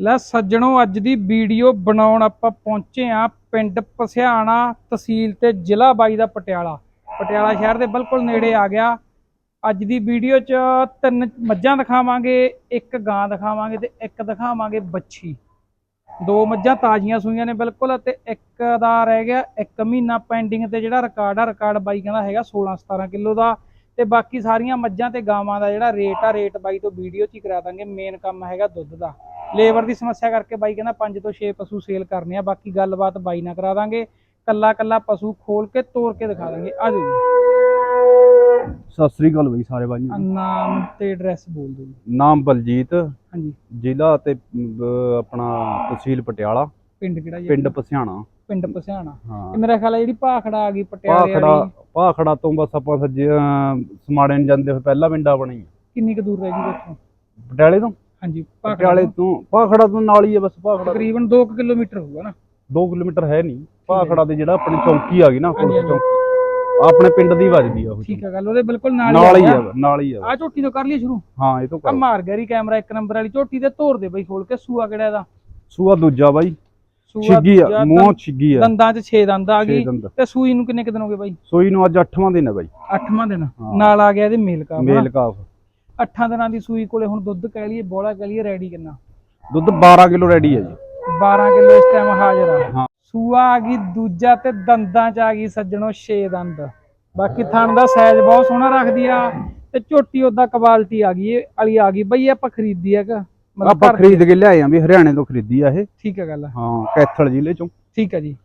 ਲੈ ਸੱਜਣੋ, ਅੱਜ ਦੀ ਵੀਡੀਓ ਬਣਾਉਣ ਆਪਾਂ ਪਹੁੰਚੇ ਆ ਪਿੰਡ ਪਸਿਆਣਾ ਤਹਿਸੀਲ ਤੇ ਜ਼ਿਲ੍ਹਾ ਬਾਈ ਦਾ ਪਟਿਆਲਾ। ਪਟਿਆਲਾ ਸ਼ਹਿਰ ਦੇ ਬਿਲਕੁਲ ਨੇੜੇ ਆ ਗਿਆ। ਅੱਜ ਦੀ ਵੀਡੀਓ 'ਚ ਤਿੰਨ ਮੱਝਾਂ ਦਿਖਾਵਾਂਗੇ, ਇੱਕ ਗਾਂ ਦਿਖਾਵਾਂਗੇ ਤੇ ਇੱਕ ਦਿਖਾਵਾਂਗੇ ਬੱਛੀ। ਦੋ ਮੱਝਾਂ ਤਾਜ਼ੀਆਂ ਸੂਈਆਂ ਨੇ ਬਿਲਕੁਲ ਅਤੇ ਇੱਕ ਦਾ ਰਹਿ ਗਿਆ ਇੱਕ ਮਹੀਨਾ ਪੈਂਡਿੰਗ ਤੇ ਜਿਹੜਾ ਰਿਕਾਰਡ ਆ ਰਿਕਾਰਡ ਬਾਈ ਕਹਿੰਦਾ ਹੈਗਾ 16 17 ਕਿਲੋ ਦਾ। ਤੇ ਬਾਕੀ ਸਾਰੀਆਂ ਮੱਝਾਂ ਤੇ ਗਾਵਾਂ ਦਾ ਜਿਹੜਾ ਰੇਟ ਆ ਰੇਟ ਬਾਈ ਤੋਂ ਵੀਡੀਓ 'ਚ ਹੀ ਕਰਾ ਦਾਂਗੇ ਮੇਨ ਕੰਮ ਹੈਗਾ ਦੁੱਧ ਦਾ। ਲੇਬਰ ਦੀ ਸਮੱਸਿਆ ਕਰਕੇ ਬਾਈ ਕਹਿੰਦਾ 5 ਤੋਂ 6 ਪਸ਼ੂ ਸੇਲ ਕਰਨੇ ਆ ਬਾਕੀ ਗੱਲਬਾਤ ਬਾਈ ਨਾਲ ਕਰਾ ਦਾਂਗੇ। ਕੱਲਾ ਕੱਲਾ ਪਸ਼ੂ ਖੋਲ ਕੇ ਤੋੜ ਕੇ ਦਿਖਾ ਦਾਂਗੇ। ਆ ਜਾਓ ਜੀ। ਸਤਿ ਸ੍ਰੀ ਅਕਾਲ ਬਈ ਸਾਰੇ ਬਾਈ ਨਾਮ ਤੇ ਐਡਰੈਸ ਬੋਲ ਦਿਓ ਜੀ। ਨਾਮ ਬਲਜੀਤ ਹਾਂਜੀ। ਜ਼ਿਲ੍ਹਾ ਤੇ ਆਪਣਾ ਤਹਿਸੀਲ ਪਟਿਆਲਾ। ਪਿੰਡ ਕਿਹੜਾ ਜੀ? ਪਿੰਡ ਪਸਿਆਣਾ। ਪਿੰਡ ਪਸਿਆਣਾ। ਹਾਂ। ਤੇ ਮੇਰਾ ਖਿਆਲ ਹੈ ਜਿਹੜੀ ਭਾਖੜਾ ਆ ਗਈ ਪਟਿਆਲੇ ਪਾਖੜਾ ਵਾਲੀ ਪਾਖੜਾ ਤੋਂ ਬਸ ਆਪਾਂ ਸਮਾੜੇ ਨੂੰ ਜਾਂਦੇ ਹੋਏ ਪਹਿਲਾ ਪਿੰਡਾ ਬਣੀ। ਕਿੰਨੀ ਕੁ ਦੂਰ ਰਹਿ ਗਈ ਉੱਥੋਂ? ਪਟਿਆਲੇ ਤੋਂ? ਹਾਂਜੀ ਪਟਿਆਲੇ ਤੋਂ। ਪਾਖੜਾ ਤੋਂ ਨਾਲ ਹੀ ਹੈ ਬਸ ਪਾਖੜਾ ਤਕਰੀਬਨ 2 ਕਿਲੋਮੀਟਰ ਹੋਊਗਾ ਨਾ? 2 ਕਿਲੋਮੀਟਰ ਹੈ ਨਹੀਂ। ਪਾਖੜਾ ਦੇ ਜਿਹੜਾ ਆਪਣੀ ਚੌਂਕੀ ਆ ਗਈ ਨਾ ਪੁਲਿਸ। ਚੌਂਕੀ ਆਪਣੇ ਪਿੰਡ ਦੀ ਵੱਜਦੀ ਆ ਉਹ ਠੀਕ ਹੈ ਗੱਲ ਉਹਦੇ ਬਿਲਕੁਲ ਨਾਲ ਨਾਲ ਹੀ ਆ ਆ ਨਾਲ ਹੀ ਆ। ਆ ਝੋਟੀ ਤੋਂ ਕਰ ਲਈ ਸ਼ੁਰੂ? ਹਾਂ ਇਹ ਤੋਂ ਆ ਕਰ ਮਾਰ ਗਿਆ ਰੀ ਕੈਮਰਾ ਇੱਕ ਨੰਬਰ ਵਾਲੀ ਝੋਟੀ ਤੇ ਤੋੜ ਦੇ ਬਈ ਖੋਲ ਕੇ ਸੂਆ ਕਿਹੜਾ ਇਹਦਾ? ਸੂਆ ਦੂਜਾ ਬਾਈ। ਛਿੱਗੀ ਆ ਮੂੰਹ ਛਿੱਗੀ ਆ। ਦੰਦਾਂ 'ਚ 6 ਦੰਦ ਆ ਗਈ। ਤੇ ਸੂਈ ਨੂੰ ਕਿੰਨੇ ਕੁ ਦਿਨ ਹੋ ਗਏ ਬਾਈ? ਸੋਈ ਨੂੰ ਅੱਜ 8ਵਾਂ ਦਿਨ ਹੈ ਬਾਈ। 8ਵਾਂ ਦਿਨ। ਨਾਲ ਆ ਗਿਆ ਇਹਦੇ ਮੇਲ ਕਾ ਮੇਲ ਕਾਫ। 8 ਦਿਨਾਂ ਦੀ ਸੂਈ ਕੋਲੇ ਹੁਣ ਦੁੱਧ ਕਹਿ ਲਈਏ ਬੋਲਾ ਕਹਿ ਲਈਏ ਰੈਡੀ ਕਿੰਨਾ? ਦੁੱਧ 12 ਕਿਲੋ ਰੈਡੀ ਹੈ ਜੀ। 12 ਕਿਲੋ ਇਸ ਟਾਈਮ ਹਾਜ਼ਰ ਆ। ਹਾਂ। ਸੂਆ ਆ ਗਈ ਦੂਜਾ ਤੇ ਦੰਦਾਂ 'ਚ ਆ ਗਈ ਸੱਜਣੋ 6 ਦੰਦ। ਬਾਕੀ ਥਣ ਦਾ ਸਾਈਜ਼ ਬਹੁਤ ਸੋਹਣਾ ਰੱਖਦੀ ਆ ਤੇ ਝੋਟੀ ਉਹਦਾ ਕੁਆਲਿਟੀ ਆ ਗਈ ਵਾਲੀ ਆ ਗਈ। ਬਈ ਆਪਾਂ ਖਰੀਦੀ ਆ ਕਿ ਆਪਾਂ ਖਰੀਦ ਕੇ ਲਿਆਏ ਆ ਵੀ ਹਰਿਆਣੇ ਤੋਂ ਖਰੀਦੀ ਆ ਇਹ। ਠੀਕ ਹੈ ਗੱਲ ਹਾਂ ਕੈਥਲ ਜ਼ਿਲ੍ਹੇ ਚੋਂ। ਠੀਕ ਹੈ ਜੀ।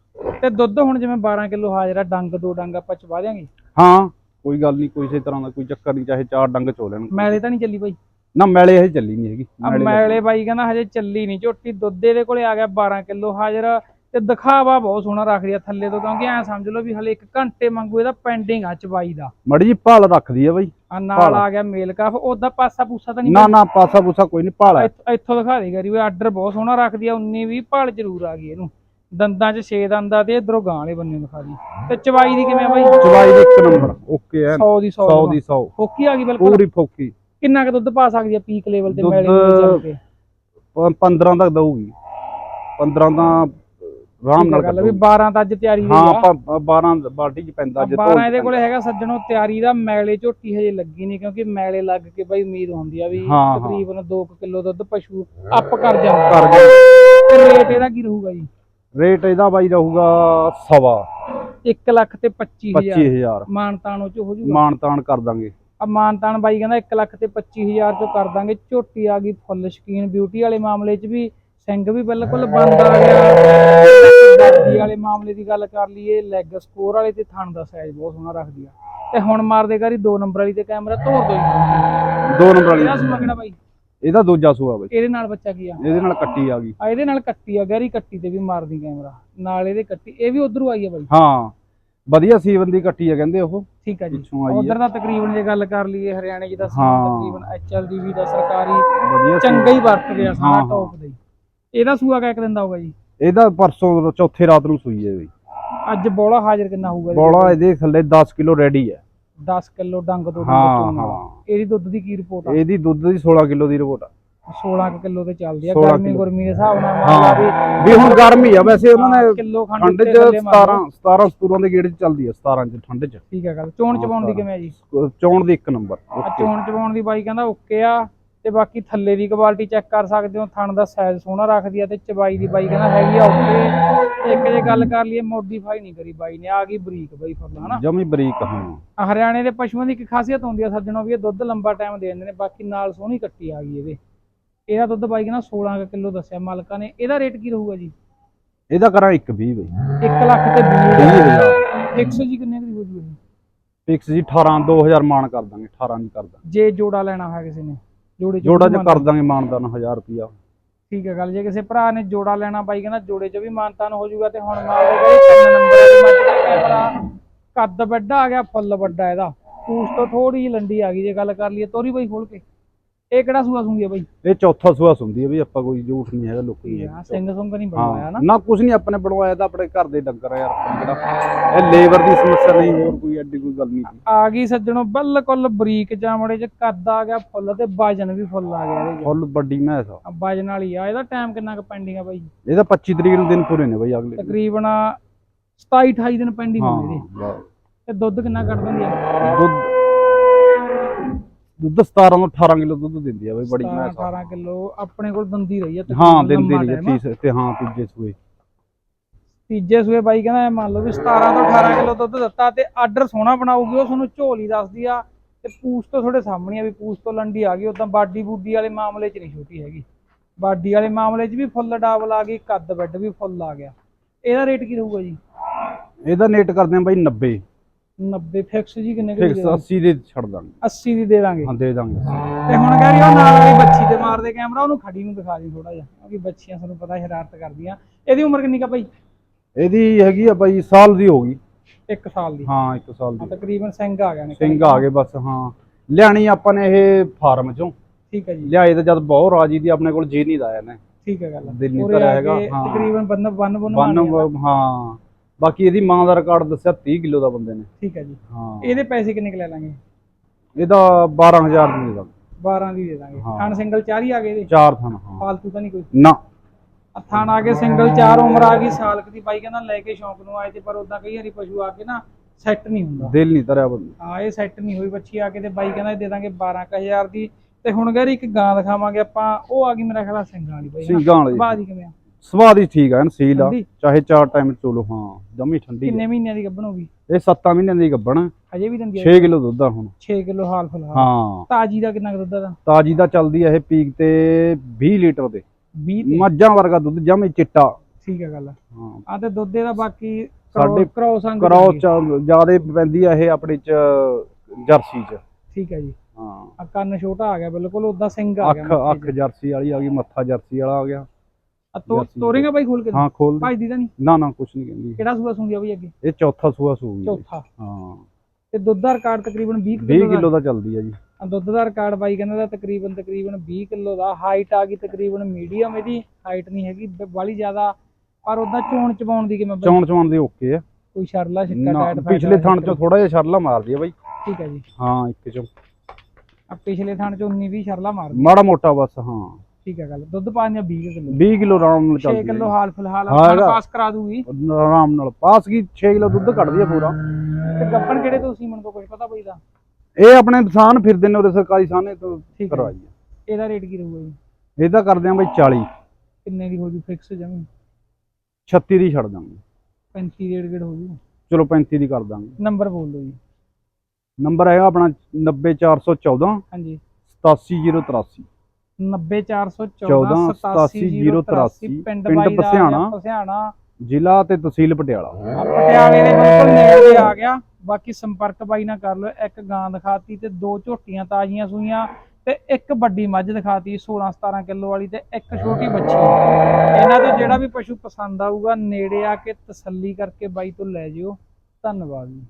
ਤੇ ਦੁੱਧ ਹੁਣ ਜਿਵੇਂ 12 ਕਿਲੋ ਹਾਜ਼ਰ ਆ ਡੰਗ ਦੋ ਡੰਗ ਆਪਾਂ ਚਵਾ ਦਿਆਂਗੇ? ਹਾਂ। ਕੋਈ ਗੱਲ ਨਹੀਂ ਕੋਈ ਇਸੇ ਤਰ੍ਹਾਂ ਦਾ ਕੋਈ ਚੱਕਰ ਨਹੀਂ ਚਾਹੇ ਚਾਰ ਡੰਗ ਚੋ ਲੈਣ ਮੈਲੇ ਤਾਂ ਨਹੀਂ ਚੱਲੀ ਬਾਈ? ਨਾ ਮੈਲੇ ਇਹ ਚੱਲੀ ਨਹੀਂ ਹੈਗੀ ਆ ਮੈਲੇ ਬਾਈ ਕਹਿੰਦਾ ਹਜੇ ਚੱਲੀ ਨਹੀਂ ਝੋਟੀ ਦੁੱਧ ਇਹਦੇ ਕੋਲੇ ਆ ਗਿਆ 12 ਕਿਲੋ ਹਾਜ਼ਰ ਤੇ ਦਿਖਾਵਾ ਬਹੁਤ ਸੋਹਣਾ ਰੱਖਦੀ ਆ ਥੱਲੇ ਤੋਂ ਕਿਉਂਕਿ ਐ ਸਮਝ ਲਓ ਵੀ ਹਲੇ 1 ਘੰਟੇ ਮੰਗੂ ਇਹਦਾ ਪੈਂਡਿੰਗ ਆ ਚਵਾਈ ਦਾ। ਮੜੀ ਜੀ ਭਾਲ ਰੱਖਦੀ ਆ ਬਾਈ ਆ ਨਾਲ। ਆ ਗਿਆ ਮੇਲ ਕਾਫ ਉਹਦਾ ਪਾਸਾ ਪੂਸਾ ਤਾਂ ਨਹੀਂ ਨਾ ਨਾ ਪਾਸਾ ਪੂਸਾ ਕੋਈ ਨਹੀਂ ਭਾਲ ਇੱਥ- ਇੱਥੋਂ ਦਿਖਾ ਦੇ ਗਰੀ ਉਹ ਆਰਡਰ ਬਹੁਤ ਸੋਹਣਾ ਰੱਖਦੀ ਆ 19 20 ਭਾਲ ਜ਼ਰੂਰ ਆ ਗਈ ਇਹਨੂੰ। ਦੰਦਾਂ 'ਚ 6 ਦੰਦਾਂ ਤੇ ਇਧਰੋਂ ਗਾਂ ਵਾਲੇ ਬੰਨੇ ਦਿਖਾ ਦੀ ਤੇ ਚਵਾਈ ਦੀ ਕਿਵੇਂ ਆ ਬਾਈ? ਚਵਾਈ ਦੇ ਇੱਕ ਨੰਬਰ ਓਕੇ ਐ 100 ਦੀ 100 100 ਦੀ 100 ਹੋਕੀ ਆ ਗਈ ਬਿਲਕੁਲ? ਪੂਰੀ ਫੋਕੀ। ਕਿੰਨਾ ਕੁ ਦੁੱਧ ਪਾ ਸਕਦੀ ਆ ਪੀਕ ਲੈਵਲ ਤੇ ਮੈਲੇ ਚੱਲ ਕੇ? 15 ਤੱਕ ਦਊਗੀ। 15 ਤਾਂ ਆਰਾਮ ਨਾਲ ਗੱਲ ਵੀ ਕੱਢੂਗੀ। 12 ਤਾਂ ਅੱਜ ਤਿਆਰੀ ਦੀ ਹਾਂ ਆ ਆਪਾਂ 12 ਬਾਲਟੀ ਚ ਪੈਂਦਾ ਅੱਜ 12 ਇਹਦੇ ਕੋਲੇ ਹੈਗਾ ਸੱਜਣੋ ਤਿਆਰੀ ਦਾ ਮੈਲੇ ਝੋਟੀ ਹਜੇ ਲੱਗੀ ਨਹੀਂ ਕਿਉਂਕਿ ਮੈਲੇ ਲੱਗ ਕੇ ਬਾਈ ਉਮੀਦ ਹੁੰਦੀ ਆ ਵੀ ਹਾਂ, ਹਾਂ। ਤਕਰੀਬਨ 2 ਕਿਲੋ ਦੁੱਧ ਪਸ਼ੂ ਅਪ ਕਰ ਜਾਂਦਾ। ਕਰ ਗਿਆ ਤੇ ਰੇਟ ਇਹਦਾ ਕੀ ਰਹੂਗਾ ਜੀ? ਰੇਟ ਇਹਦਾ ਬਾਈ ਰਹੂਗਾ ਸਵਾ। 1 ਲੱਖ ਤੇ 25000 25000 ਮਾਨਤਾਨ ਉਹ ਚ ਹੋ ਜੂਗਾ? ਮਾਨ ਤਾਨ ਕਰ ਦਾਂਗੇ। ਆ ਮਾਨਤਾਨ ਬਾਈ ਕਹਿੰਦਾ 1 ਲੱਖ ਤੇ 25000 ਚੋਂ ਕਰ ਦਾਂਗੇ। ਝੋਟੀ ਆ ਗਈ ਫੁੱਲ ਸ਼ਕੀਨ। ਬਿਊਟੀ ਵਾਲੇ ਮਾਮਲੇ 'ਚ ਵੀ ਸਿੰਘ ਵੀ ਬਿਲਕੁਲ ਬੰਦ ਆ ਗਿਆ। ਦਾਦੀ ਵਾਲੇ ਮਾਮਲੇ ਦੀ ਗੱਲ ਕਰ ਲਈਏ ਲੈਗ ਸਕੋਰ ਵਾਲੇ ਤੇ ਥਣ ਦਾ ਸਾਈਜ਼ ਬਹੁਤ ਸੋਹਣਾ ਰੱਖਦੀ ਆ। ਤੇ ਹੁਣ ਮਾਰਦੇ ਗਾਰੀ 2 ਨੰਬਰ ਵਾਲੀ ਤੇ ਕੈਮਰਾ ਤੋੜ ਦੋ ਜੀ ਦੋ ਨੰਬਰ ਇਹਦਾ ਵਾਲੀ ਸੂਆ ਕਿਹੜਾ ਬਾਈ? ਇਹਦਾ ਦੂਜਾ ਸੂਆ ਬਾਈ ਇਹਦੇ ਨਾਲ ਬੱਚਾ ਕੀ ਆ? ਇਹਦੇ ਨਾਲ ਕੱਟੀ ਆ ਗਈ। ਆ ਇਹਦੇ ਨਾਲ ਕੱਟੀ ਆ ਗਹਿਰੀ ਕੱਟੀ ਤੇ ਵੀ ਮਾਰਦੀ ਕੈਮਰਾ ਨਾਲ ਇਹਦੇ ਕੱਟੀ ਇਹ ਵੀ ਉਧਰੋਂ ਆਈ ਆ ਬਾਈ? ਹਾਂ ਵਧੀਆ ਸੀਵਨ ਦੀ ਕੱਟੀ ਆ ਕਹਿੰਦੇ ਉਹ। ਠੀਕ ਆ ਜੀ। ਪਿੱਛੋਂ ਆਈ ਉਧਰ ਦਾ ਤਕਰੀਬਨ ਜੇ ਗੱਲ ਕਰ ਲਈਏ ਹਰਿਆਣੇ ਜਿਹਦਾ ਹਾਂ। ਤਕਰੀਬਨ ਐਚਐਲਡੀਵੀ ਦਾ ਸਰਕਾਰੀ ਵਧੀਆ ਸੀ ਚੰਗਾ ਹੀ ਵਰਤ ਗਿਆ ਸਾਰਾ ਹਾਂ, ਹਾਂ। ਟੌਪ ਦਾ ਹੀ ਇਹਦਾ ਸੂਆ ਕਿਆ ਇੱਕ ਦਿਨ ਦਾ ਹੋਊਗਾ ਜੀ? ਇਹਦਾ ਪਰਸੋਂ ਚੌਥੇ ਰਾਤ ਨੂੰ ਸੂਈ ਹੈ ਬਈ। ਅੱਜ ਬੋਲਾ ਹਾਜ਼ਰ ਕਿੰਨਾ ਹੋਊਗਾ ਬੋਲਾ ਇਹਦੇ ਥੱਲੇ 10 ਕਿਲੋ ਰੈਡੀ ਹੈ। 10 ਕਿਲੋ ਡੰਗ ਤੋਂ ਹਾਂ ਹਾਂ। ਇਹਦੀ ਦੁੱਧ ਦੀ ਕੀ ਰਿਪੋਰਟ ਆ? ਇਹਦੀ ਦੁੱਧ ਦੀ 16 ਕਿਲੋ ਦੀ ਰਿਪੋਰਟ ਆ। 16 ਕਿਲੋ ਤੇ ਚੱਲਦੀ ਆ। 16 ਗਰਮੀ ਕਿੱਲੋ। ਗੁਰਮੀ ਦੇ ਹਿਸਾਬ ਨਾਲ ਮੰਨ ਲਾ ਵੀ ਹੁਣ ਗਰਮੀ ਆ। ਵੈਸੇ ਉਹਨਾਂ ਨੇ ਕਿਲੋ ਖੰਡ ਠੰਡ ਉੱਤੇ ਚ ਥੱਲੇ ਮੰਨ 17 ਲਓ। 17 ਸਤੂਰਾਂ ਦੇ ਗੇੜ ਚ ਚੱਲਦੀ ਆ 17 ਚ ਠੰਡ ਚ। ਠੀਕ ਹੈ ਗੱਲ। ਚੋਣ ਚਵਾਉਣ ਦੀ। ਕਿਵੇਂ ਆ ਜੀ? ਚੌਣ ਦੀ ਇੱਕ ਨੰਬਰ। ਆ ਚੋਣ ਚਵਾਉਣ ਦੀ ਬਾਈ ਕਹਿੰਦਾ ਓਕੇ ਆ। ਤੇ ਬਾਕੀ ਥੱਲੇ ਦੀ ਕੁਆਲਿਟੀ ਚੈੱਕ ਕਰ ਸਕਦੇ ਹੋ ਥਣ ਦਾ ਸਾਈਜ਼ ਸੋਹਣਾ ਰੱਖਦੀ ਆ ਤੇ ਚਬਾਈ ਦੀ ਬਾਈ ਕਹਿੰਦਾ ਹੈਗੀ ਆ ਓਕੇ ਇੱਕ ਜੇ ਗੱਲ ਕਰ ਲਈਏ ਮੋਡੀਫਾਈ ਨਹੀਂ ਕਰੀ ਬਾਈ ਨੇ ਆ ਗਈ ਬਰੀਕ ਬਾਈ ਫੁੱਲ ਹਨਾ? ਜਮੀ ਬਰੀਕ ਹਾਂ। ਹਰਿਆਣੇ ਦੇ ਪਸ਼ੂਆਂ ਦੀ ਇੱਕ ਖਾਸੀਅਤ ਹੁੰਦੀ ਆ ਸੱਜਣੋ ਵੀ ਇਹ ਦੁੱਧ ਲੰਬਾ ਟਾਈਮ ਦੇ ਦਿੰਦੇ ਨੇ ਬਾਕੀ ਨਾਲ ਸੋਹਣੀ ਕੱਟੀ ਆ ਗਈ ਇਹਦੇ। ਇਹਦਾ ਦੁੱਧ ਬਾਈ ਕਹਿੰਦਾ 16 ਕਿਲੋ ਦੱਸਿਆ ਮਾਲਕਾਂ ਨੇ। ਇਹਦਾ ਰੇਟ ਕੀ ਰਹੂਗਾ ਜੀ? ਇਹਦਾ ਕਰਾਂ 1 20 ਬਈ। 1 ਲੱਖ ਤੇ 20 20 ਹਜ਼ਾਰ। 100 ਜੀ ਕਿੰਨੇ ਦੀ ਹੋ ਜੂ ਇਹ ਫਿਕਸ ਜੀ 18 2000 ਮਾਨ ਕਰ ਦਾਂਗੇ 18 ਦੀ ਕਰ ਦਾਂਗੇ ਜੇ ਜੋੜਾ ਲੈਣਾ ਹੋਇਆ ਕਿਸੇ ਨੇ। ਜੋੜੇ ਜੋੜਾ ਚ ਕਰ ਦਾਂਗੇ ਮਾਨਦਾਨ 1000 ਰੁਪਿਆ ਠੀਕ ਹੈ ਗੱਲ ਜੇ ਕਿਸੇ ਭਰਾ ਨੇ ਜੋੜਾ ਲੈਣਾ ਬਾਈ ਕਹਿੰਦਾ ਜੋੜੇ 'ਚ ਵੀ ਮਾਨਤਾਨ ਹੋ ਜਾਊਗਾ ਤੇ ਹੁਣ ਮਾਰ ਦੇਗਾ ਇਹ ਤਿੰਨ ਨੰਬਰ ਵਾਲੀ ਮੱਝ ਦਾ ਕੈਮਰਾ ਕੱਦ ਵੱਡਾ ਆ ਗਿਆ ਫੁੱਲ ਵੱਡਾ ਇਹਦਾ। ਪੂਛ ਤੋਂ ਥੋੜੀ ਜਿਹੀ ਲੰਡੀ ਆ ਗਈ ਜੇ ਗੱਲ ਕਰ ਲਈਏ ਤੋਰੀ ਬਾਈ ਖੋਲ ਕੇ। ਇਹ ਕਿਹੜਾ ਸੂਆ ਸੂੰਗੀ ਆ ਬਾਈ? ਇਹ ਚੌਥਾ ਸੂਆ ਸੁੰਦੀ ਹੈ ਵੀ ਆਪਾਂ ਕੋਈ ਝੂਠ ਨਹੀਂ ਹੈਗਾ ਲੋਕੀ ਆ ਸਿੰਘ ਸੁੰਗ ਨਹੀਂ ਬਣਵਾਇਆ ਹਾਂ ਨਾ ਨਾ ਕੁਝ ਨਹੀਂ ਆਪਣੇ ਬਣਵਾਇਆ ਤਾਂ ਆਪਣੇ ਘਰ ਦੇ ਡੰਗਰ ਆ ਯਾਰ ਕਿਹੜਾ ਇਹ ਲੇਬਰ ਦੀ ਸਮੱਸਿਆ ਨਹੀਂ ਹੋਰ ਕੋਈ ਐਡੀ ਕੋਈ ਗੱਲ ਨਹੀਂ। ਆ ਗਈ ਸੱਜਣੋ ਬਿਲਕੁਲ ਬਰੀਕ ਜਾਮੜੇ ਚ ਕੱਦ ਆ ਗਿਆ ਫੁੱਲ ਤੇ ਵਜਨ ਵੀ ਫੁੱਲ ਆ ਗਿਆ ਇਹਦੇ। ਫੁੱਲ ਵੱਡੀ ਮੈਸ ਆ। ਆ ਵਜਨ ਵਾਲੀ ਆ ਇਹਦਾ ਟਾਈਮ ਕਿੰਨਾ ਕੁ ਪੈਂਡਿੰਗ ਆ ਬਾਈ? ਇਹਦਾ 25 ਤਰੀਕ ਨੂੰ ਦਿਨ ਪੂਰੇ ਨੇ ਬਈ ਅਗਲੇ ਤਕਰੀਬਨ 27 28 ਦਿਨ ਪੈਂਡਿੰਗ ਹਾਂ ਹੁੰਦੀ ਇਹਦੇ। ਤੇ ਦੁੱਧ ਕਿੰਨਾ ਕੱਢ ਦਿੰਦੀ ਆ? ਦੁੱਧ ਦੁੱਧ 17 ਤੋਂ 18 ਕਿਲੋ ਦੁੱਧ ਦਿੰਦੀ ਆ ਬਈ ਬੜੀ 17 ਮੈਸ। ਆ 18 ਕਿਲੋ ਆਪਣੇ ਕੋਲ ਦੰਦੀ ਰਹੀ ਆ ਹਾਂ ਦਿੰਦੀ time ਆ। ਤੀਸ ਤੇ ਹਾਂ ਤੀਜੇ ਸੂਏ। ਤੀਜੇ ਸੂਏ ਬਾਈ ਕਹਿੰਦਾ ਮੰਨ ਲਓ ਵੀ 17 ਤੋਂ 18 ਕਿਲੋ ਦੁੱਧ ਦਿੱਤਾ ਤੇ ਆਰਡਰ ਸੋਹਣਾ ਬਣਾਉਗੀ ਉਹ ਤੁਹਾਨੂੰ ਝੋਲੀ ਦੱਸਦੀ ਆ ਤੇ ਪੂਛ ਤੋਂ ਥੋੜੇ ਸਾਹਮਣੇ ਆ ਵੀ ਪੂਛ ਤੋਂ ਲੰਡੀ ਆ ਗਈ ਉਦਾਂ ਬਾਡੀ ਬੂਡੀ ਵਾਲੇ ਮਾਮਲੇ 'ਚ ਨਹੀਂ ਛੋਟੀ ਹੈਗੀ। ਬਾਡੀ ਵਾਲੇ ਮਾਮਲੇ 'ਚ ਵੀ ਫੁੱਲ ਡਾਬਲ ਆ ਗਈ ਕੱਦ ਬੈੱਡ ਵੀ ਫੁੱਲ ਆ ਗਿਆ। ਇਹਦਾ ਰੇਟ ਕੀ ਰਹੂਗਾ ਜੀ? ਇਹਦਾ ਨੇਟ ਕਰਦੇ ਆ ਬਾਈ 90 90 ਫਿਕਸ ਜੀ ਕਿੰਨੇ ਕੁ ਦੀ ਫਿਕਸ ਦੇ ਦਾਂਗੇ? 80 ਦੇ ਛੱਡ ਦਾਂਗੇ। 80 ਦੀ ਦੇ ਦਾਂਗੇ। ਹਾਂ ਦੇ ਦਾਂਗੇ। ਤੇ ਹੁਣ ਕਹਿ ਰਹੀ ਉਹ ਨਾਲ ਵਾਲੀ ਬੱਚੀ ਤੇ ਮਾਰਦੇ ਕੈਮਰਾ ਉਹਨੂੰ ਖੜੀ ਨੂੰ ਦਿਖਾ ਦੀ ਥੋੜਾ ਜਿਹਾ ਕਿਉਂਕਿ ਬੱਚੀਆਂ ਤੁਹਾਨੂੰ ਪਤਾ ਸ਼ਰਾਰਤ ਕਰਦੀਆਂ। ਇਹਦੀ ਉਮਰ ਕਿੰਨੀ ਕਾ ਭਾਈ ਇਹਦੀ ਹੈਗੀ ਆ ਬਾਈ ਸਾਲ ਦੀ ਹੋ ਗਈ। 1 ਸਾਲ ਦੀ। ਹਾਂ 1 ਸਾਲ ਹਾਂ, ਦੀ ਤਕਰੀਬਨ ਸਿੰਘ ਆ ਗਿਆ ਨੇ ਸਿੰਘ ਆ ਗਏ ਬਸ ਹਾਂ। ਲਿਆਣੀ ਆਪਾਂ ਨੇ ਇਹ ਫਾਰਮ ਚੋਂ। ਠੀਕ ਹੈ ਜੀ। ਲਿਆਏ ਤਾਂ ਜਦ ਬਹੁਤ ਰਾਜੀ ਦੀ ਆਪਣੇ ਕੋਲ ਜੀ ਨਹੀਂ ਲਾਇਆ ਨੇ ਠੀਕ ਹੈ ਗੱਲ ਦਿਲ ਨਹੀਂ ਉਰੇ ਆ ਹੈਗਾ, ਕੇ ਹਾਂ। ਤਕਰੀਬਨ ਬੰਨ ਬੰਨ ਬੰਨ ਵਨ ਹਾਂ। ਬਾਕੀ ਇਹਦੀ ਮਾਂ ਦਾ ਰਿਕਾਰਡ ਦੱਸਿਆ 30 ਕਿਲੋ ਦਾ ਬੰਦੇ ਨੇ। ਠੀਕ ਹੈ ਜੀ। ਹਾਂ। ਇਹਦੇ ਪੈਸੇ ਕਿੰਨੇ ਕੁ ਲੈ ਲਾਂਗੇ? ਇਹਦਾ 12000 ਦੀ ਦੇ ਦਾਂਗੇ। 12 ਦੀ ਦੇ ਦਾਂਗੇ। ਹਾਂ। ਥਣ ਸਿੰਗਲ ਚਾਰ ਹੀ ਆ ਗਏ ਇਹਦੇ? ਚਾਰ ਥਣ ਹਾਂ। ਫਾਲਤੂ ਤਾਂ ਨਹੀਂ ਕੋਈ? ਨਾ। ਆਹ ਥਣ ਆ ਕੇ ਸਿੰਗਲ ਚਾਰ ਉਮਰ ਆ ਗਈ ਸਾਲਕ ਦੀ ਬਾਈ ਕਹਿੰਦਾ ਲੈ ਕੇ ਸ਼ੌਂਕ ਨੂੰ ਆਏ ਤੇ ਪਰ ਉਦਾਂ ਕਈ ਵਾਰੀ ਪਸ਼ੂ ਆ ਕੇ ਨਾ ਸੈੱਟ ਨਹੀਂ ਹੁੰਦਾ। ਦਿਲ ਨਹੀਂ ਧਰਿਆ ਬੰਦੇ ਹਾਂ ਇਹ ਸੈੱਟ ਨਹੀਂ ਹੋਈ ਬੱਚੀ ਆ ਕੇ ਤੇ ਬਾਈ ਕਹਿੰਦਾ ਇਹ ਦੇ ਦਾਂਗੇ 12000 ਦੀ। ਤੇ ਹੁਣ ਗੈਰ ਇੱਕ ਗਾਂ ਦਿਖਾਵਾਂਗੇ ਆਪਾਂ ਉਹ ਆ ਗਈ ਮੇਰਾ ਖਿਆਲ ਆ ਸਿੰਘਾਂ ਵਾਲੀ ਬਾਈ ਸਿੰਘਾਂ ਵਾਲੀ। ਹੀ ਕਿਵੇਂ ਆ? ਸੁਭਾਅ ਦੀ ਠੀਕ ਆ ਨਸੀਲ ਆ। ਠੰਡੀ? ਚਾਹੇ ਚਾਰ ਟਾਈਮ ਚੋਲੋ ਹਾਂ ਜਮੀ ਠੰਡੀ ਆ। ਕਿੰਨੇ ਮਹੀਨਿਆਂ ਦੀ ਗੱਭਣ ਹੋ ਗਈ? ਇਹ 7 ਮਹੀਨਿਆਂ ਦੀ ਗੱਬਣ ਹਜੇ ਵੀ ਦਿੰਦੀ ਆ? 6 ਕਿਲੋ ਦੁੱਧ ਆ ਹੁਣ। 6 ਕਿਲੋ ਹਾਲ ਫਿਲਹਾਲ। ਹਾਂ। ਤਾਜੀ ਦਾ ਕਿੰਨਾ ਕੁ ਦੁੱਧ ਦਾ ਤਾਜੀ ਦਾ ਚੱਲਦੀ ਆ ਇਹ ਪੀਕ ਤੇ 20 ਲੀਟਰ ਦੇ। 20 ਤੇ? ਮੱਝਾਂ ਵਰਗਾ ਦੁੱਧ ਜਮੀ ਚਿੱਟਾ। ਠੀਕ ਹੈ ਗੱਲ ਹਾਂ। ਆ ਤੇ ਦੁੱਧ ਦਾ ਬਾਕੀ ਸਾਡੇ ਕ੍ਰੋਸ ਅੰਗ ਕਰਾਉ ਚ ਜਿਆਦੇ ਪੈਂਦੀ ਆ ਇਹ ਆਪਣੇ ਚ ਜਰਸੀ ਚ। ਠੀਕ ਹੈ ਜੀ। ਹਾਂ। ਆ ਕੰਨ ਛੋਟਾ ਆ ਗਿਆ ਬਿਲਕੁਲ ਉਦਾਂ ਸਿੰਘ ਆ ਗਿਆ ਅੱਖ ਅੱਖ ਜਰਸੀ ਵਾਲੀ ਆ ਗਈ ਮੱਥਾ ਜਰਸੀ ਵਾਲਾ ਆ ਗਿਆ। ਜਰਸੀ। ਤੋਰੇਗਾ ਬਾਈ ਖੋਲ ਕੇ ਹਾਂ ਖੋਲ ਦੇ। ਭਾਈ ਦੀ ਤਾਂ ਨਹੀਂ? ਨਾ ਨਾ ਕੁਛ ਨਹੀਂ ਕਹਿੰਦੀ। ਕਿਹੜਾ ਸੂਆ ਸੁੰਦੀ ਆ ਬਈ ਅੱਗੇ? ਇਹ ਚੌਥਾ ਸੂਆ ਸੂਗੀ ਚੌਥਾ। ਹਾਂ। ਤੇ ਦੁੱਧ ਦਾ ਰਿਕਾਰਡ ਤਕਰੀਬਨ 20 20 ਕਿਲੋ ਦਾ ਕਿਲੋ ਦਾ ਚੱਲਦੀ ਆ ਜੀ। ਆ ਦੁੱਧ ਦਾ ਰਿਕਾਰਡ ਬਾਈ ਕਹਿੰਦਾ ਦਾ ਤਕਰੀਬਨ ਤਕਰੀਬਨ 20 ਕਿਲੋ ਦਾ। ਹਾਈਟ ਆ ਗਈ ਤਕਰੀਬਨ ਮੀਡੀਅਮ ਇਹਦੀ। ਹਾਈਟ ਨਹੀਂ ਹੈਗੀ ਬਾਲੀ ਜ਼ਿਆਦਾ। ਪਰ ਉਦਾਂ ਚੋਣ ਚਬਾਉਣ ਦੀ ਕਿਵੇਂ ਬਾਈ? ਚੌਣ ਚੌਣ ਦੇ ਓਕੇ ਆ। ਕੋਈ ਸ਼ਰਲਾ ਛਿੱਕਾ ਨਾ ਟਾਈਟ ਫੈਟ ਪਿਛਲੇ ਥਣ ਚੋਂ ਥੋੜਾ ਜਿਹਾ ਛਰਲਾ ਮਾਰਦੀ ਆ ਬਾਈ। ਠੀਕ ਹੈ ਜੀ। ਹਾਂ ਇੱਕ ਚੋਂ। ਆ ਪਿਛਲੇ ਥਣ ਚ 19 20 ਸ਼ਰਲਾ ਮਾਰ ਮਾੜਾ ਮੋਟਾ ਬਸ ਹਾਂ। ਠੀਕ ਹੈ ਗੱਲ। ਦੁੱਧ ਪਾਣੀ 20 ਕਿਲੋ। 20 ਕਿਲੋ ਆਰਾਮ ਨਾਲ 6 ਚੱਲਦੀ ਕਿਲੋ ਆ ਹਾਲ ਫਿਲਹਾਲ ਹਾਂ, ਆਪਾਂ। ਪਾਸ ਕਰਾ ਦੂਗੀ। ਜੀ। ਆਰਾਮ ਨਾਲ। ਪਾਸ ਕੀ? 6 ਕਿਲੋ ਦੁੱਧ ਕੱਢਦੀ ਆ ਪੂਰਾ। ਤੇ ਗੱਪਣ ਕਿਹੜੇ ਤੋਂ ਸੀਮਨ ਤੋਂ ਕੁਝ ਪਤਾ ਬਈ ਦਾ। ਇਹ ਆਪਣੇ ਕਿਸਾਨ ਫਿਰਦੇ ਨੇ ਉਹਦੇ ਸਰਕਾਰੀ ਸਾਨੇ ਤੋਂ ਠੀਕ ਹੈ। ਕਰਵਾਈ ਇਹਦਾ ਰੇਟ ਕੀ ਰਹੂਗਾ ਜੀ? ਇਹਦਾ ਕਰਦੇ ਆ ਬਾਈ 40 ਕਿੰਨੇ ਦੀ ਹੋ ਜੂ? ਫਿਕਸ ਜਮੀ? 36 ਦੀ ਛੱਡ ਦਾਂਗੇ। 35 ਰੇਟ ਗੇੜ ਹੋ ਜੂ। ਚਲੋ 35 ਦੀ ਕਰ ਦਾਂਗੇ। ਨੰਬਰ ਬੋਲ ਦਿਓ ਜੀ। ਨੰਬਰ ਹੈਗਾ ਆਪਣਾ 90414 ਹਾਂਜੀ। 87083 90414 87083 ਪਿੰਡ ਬਾਈ ਦਾ ਪਸਿਆਣਾ। ਜ਼ਿਲ੍ਹਾ ਤੇ ਤਹਿਸੀਲ ਪਟਿਆਲਾ। ਪਟਿਆਲੇ ਦੇ ਬਿਲਕੁਲ ਨੇੜੇ ਆ ਗਿਆ। ਬਾਕੀ ਸੰਪਰਕ ਬਾਈ ਨਾਲ ਕਰ ਲਓ। ਇੱਕ ਗਾਂ ਦਿਖਾਤੀ ਤੇ ਦੋ ਝੋਟੀਆਂ ਤਾਜ਼ੀਆਂ ਸੂਈਆਂ ਤੇ ਇੱਕ ਵੱਡੀ ਮੱਝ ਦਿਖਾਤੀ 16 17 ਕਿਲੋ ਵਾਲੀ ਤੇ ਇੱਕ ਛੋਟੀ ਬੱਚੀ। ਇਹਨਾਂ ਤੋਂ ਜਿਹੜਾ ਵੀ ਪਸ਼ੂ ਪਸੰਦ ਆਊਗਾ ਨੇੜੇ ਆ ਕੇ ਤਸੱਲੀ ਕਰਕੇ ਬਾਈ ਤੋਂ ਲੈ ਜਿਓ। ਧੰਨਵਾਦ ਜੀ।